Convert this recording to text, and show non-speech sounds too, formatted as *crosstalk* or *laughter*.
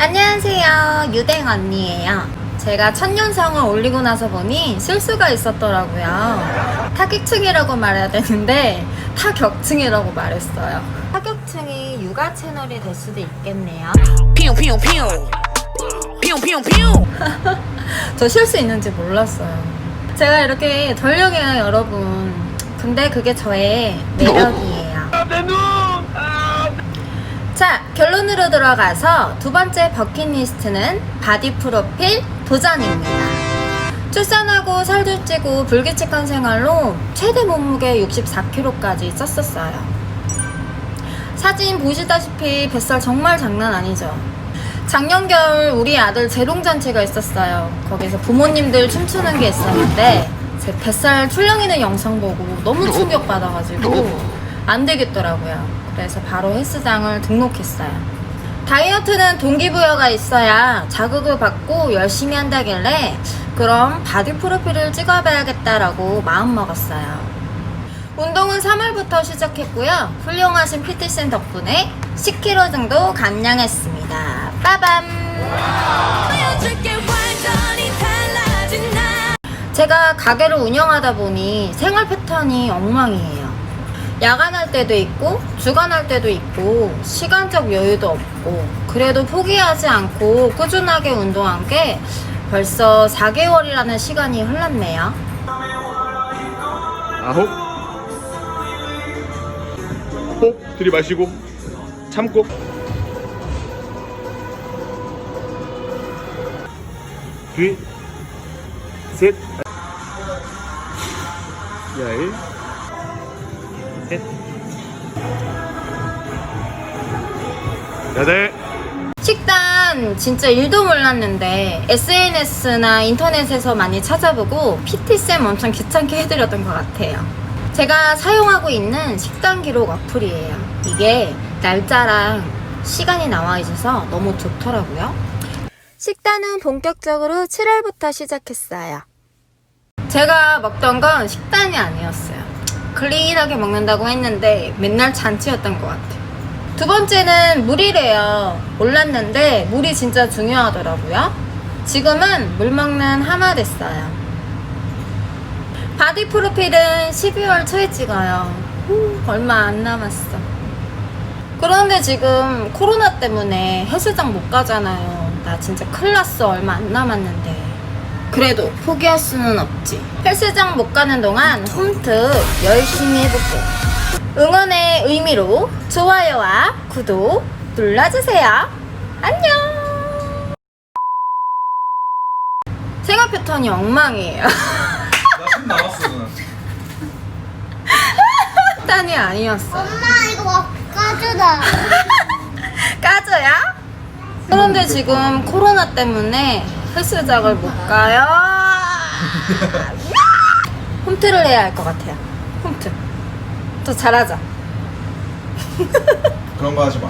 안녕하세요. 유댕 언니예요. 제가 첫연상을 올리고 나서 보니 실수가 있었더라고요. 타격층이라고 말해야 되는데 타격층이라고 말했어요. 타격층이 육아 채널이 될 수도 있겠네요. Pew pew. *laughs* 저 실수 있는지 몰랐어요. 제가 이렇게 덜렁해요, 여러분. 근데 그게 저의 매력이에요. 자, 결론으로 들어가서 두 번째 버킷리스트는 바디 프로필 도전입니다. 출산하고 살도 찌고 불규칙한 생활로 최대 몸무게 64kg까지 쪘었어요. 사진 보시다시피 뱃살 정말 장난 아니죠? 작년 겨울 우리 아들 재롱잔치가 있었어요. 거기서 부모님들 춤추는 게 있었는데 제 뱃살 출렁이는 영상 보고 너무 충격받아가지고 안 되겠더라고요. 그래서 바로 헬스장을 등록했어요. 다이어트는 동기부여가 있어야 자극을 받고 열심히 한다길래 그럼 바디 프로필을 찍어봐야겠다라고 마음먹었어요. 운동은 3월부터 시작했고요. 훌륭하신 PT쌤 덕분에 10kg 정도 감량했습니다. 빠밤! 제가 가게를 운영하다 보니 생활 패턴이 엉망이에요. 야간할 때도 있고, 주간할 때도 있고, 시간적 여유도 없고, 그래도 포기하지 않고 꾸준하게 운동한 게 벌써 4개월이라는 시간이 흘렀네요. 아홉. 호흡 들이마시고 참고. 둘셋. 열, 셋, 여덟, 식단 진짜 일도 몰랐는데 SNS나 인터넷에서 많이 찾아보고 PT쌤 엄청 귀찮게 해드렸던 것 같아요. 제가 사용하고 있는 식단 기록 어플이에요. 이게 날짜랑 시간이 나와 있어서 너무 좋더라고요. 식단은 본격적으로 7월부터 시작했어요. 제가 먹던 건 식단이 아니었어요. 클린하게 먹는다고 했는데 맨날 잔치였던 것 같아요. 두 번째는 물이래요. 몰랐는데 물이 진짜 중요하더라고요. 지금은 물 먹는 하마 됐어요. 바디 프로필은 12월 초에 찍어요. 후, 얼마 안 남았어. 그런데 지금 코로나 때문에 헬스장 못 가잖아요. 나 진짜 큰일 났어. 얼마 안 남았는데. 그래도 포기할 수는 없지. 헬스장 못 가는 동안 홈트 열심히 해볼게. 응원의 의미로 좋아요와 구독 눌러주세요. 안녕! 생활 패턴이 엉망이에요. 나숨 나왔어 누나 *laughs* 패턴이 아니었어. 엄마 이거 막 까주다. *laughs* 까져야? 그런데 지금 코로나 때문에 헬스장을 못 가요. *laughs* 홈트를 해야 할 것 같아요. 홈트. 더 잘하자. 그런 거 하지 마